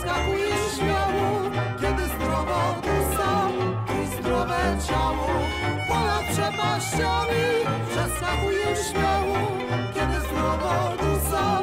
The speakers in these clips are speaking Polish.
Skakuję śmiało, kiedy zdrowa dusza i zdrowe ciało. Ponad przepaściami przeskakuję śmiało, kiedy zdrowa dusza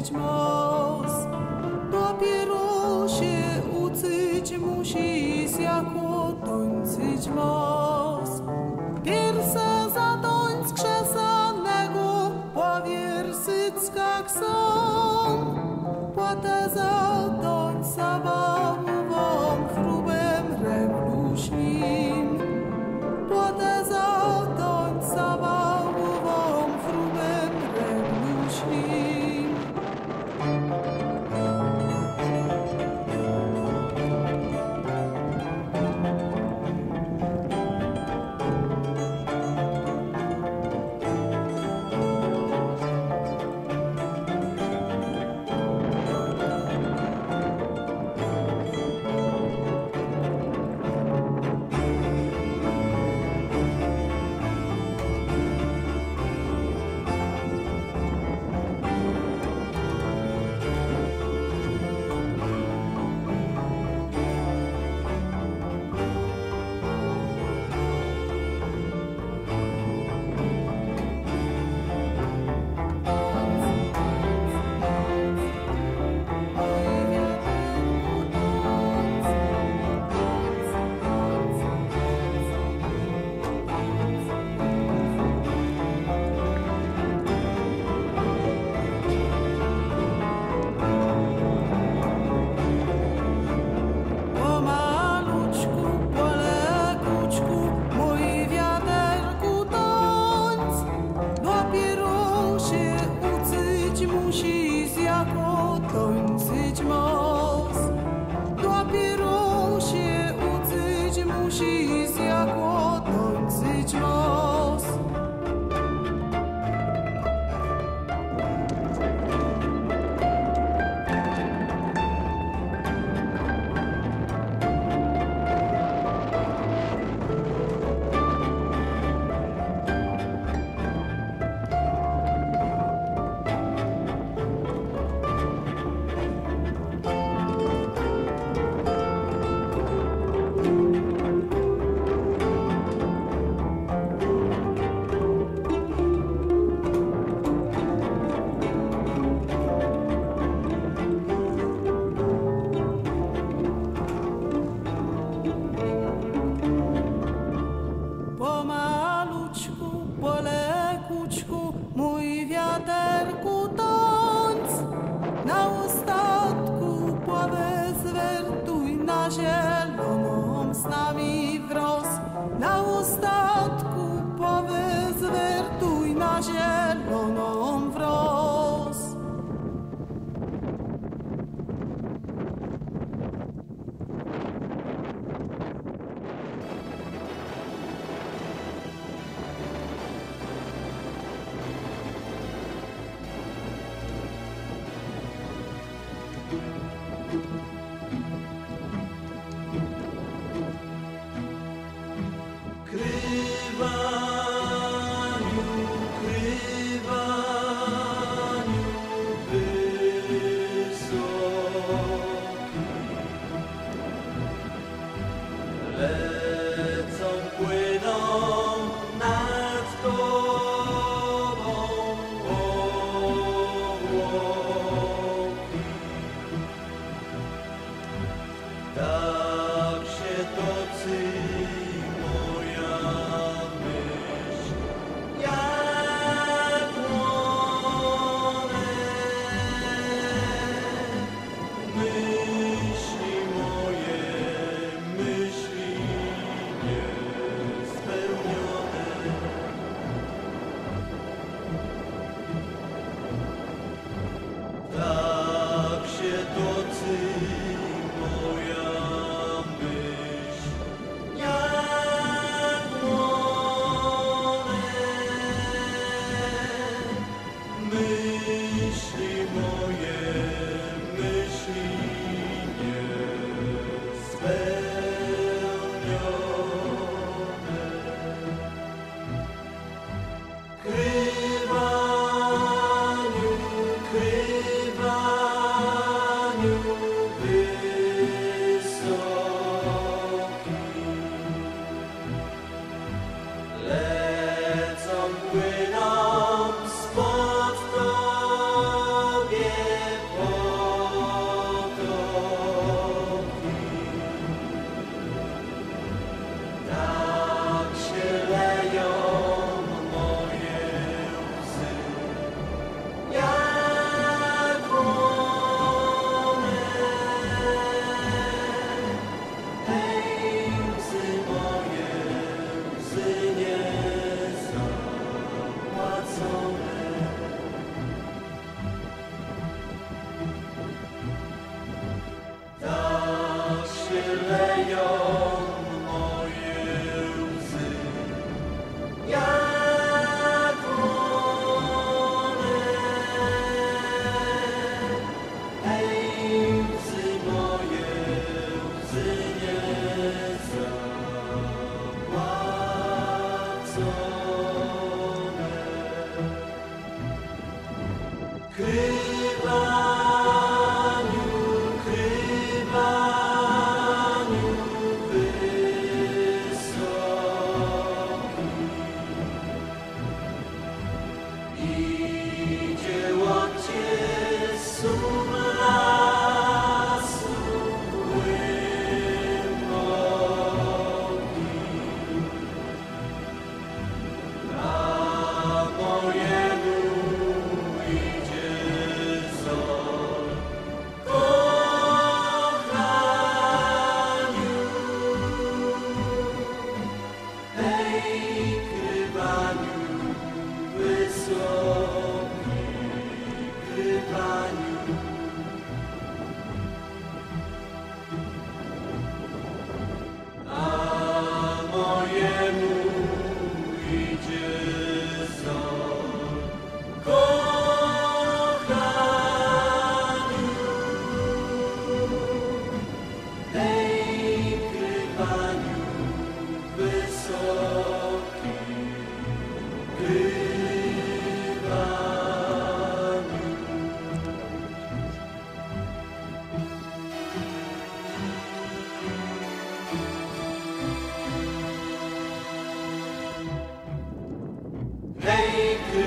message.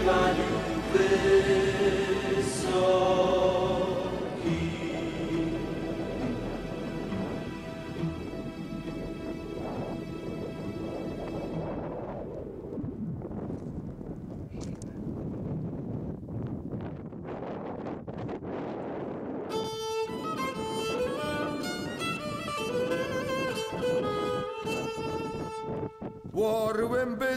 arriva in questo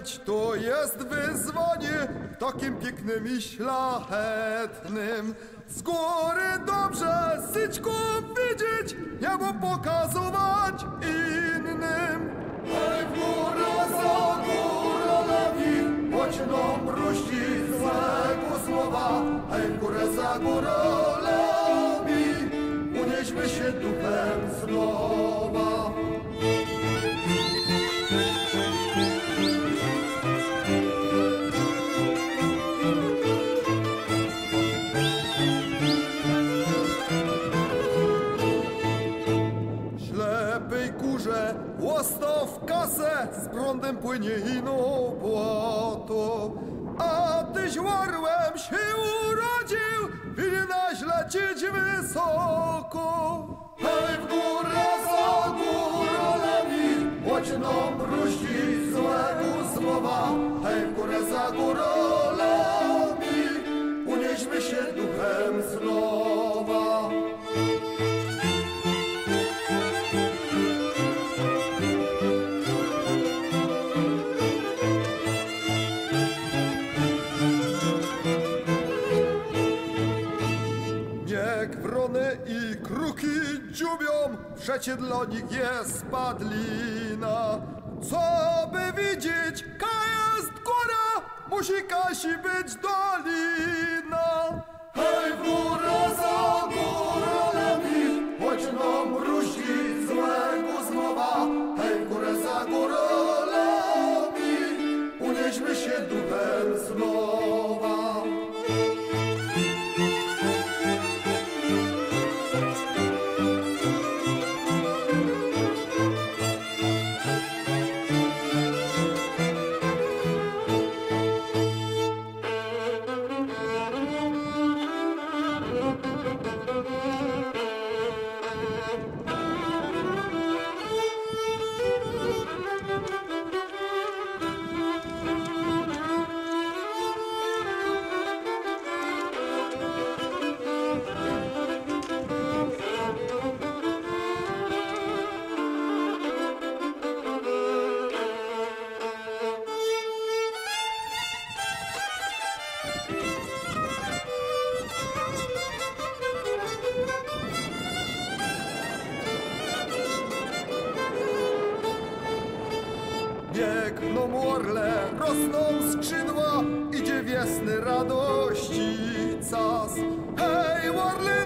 być to jest wyzwanie, takim pięknym i szlachetnym. Z góry dobrze syćku widzieć, niebo pokazywać innym. Hej, w górę za górolami, choć nam mruści złego słowa. Hej, w górę za górolami, z prądem płynie ino błoto. A tyś orłem się urodził, winnaś lecieć wysoko. Hej, w górę za górolami, choć nam mruści złego słowa. Hej, w górę za górolami, unieśmy się duchem znowa. Niech wrony i kruki dziubią, przecie dla nich jest padlina. Co by widzieć, ka jest góra, musi kasi być dolina. Hej, rosną skrzydła, idzie wiesny radości cas. Hej, Warlenta,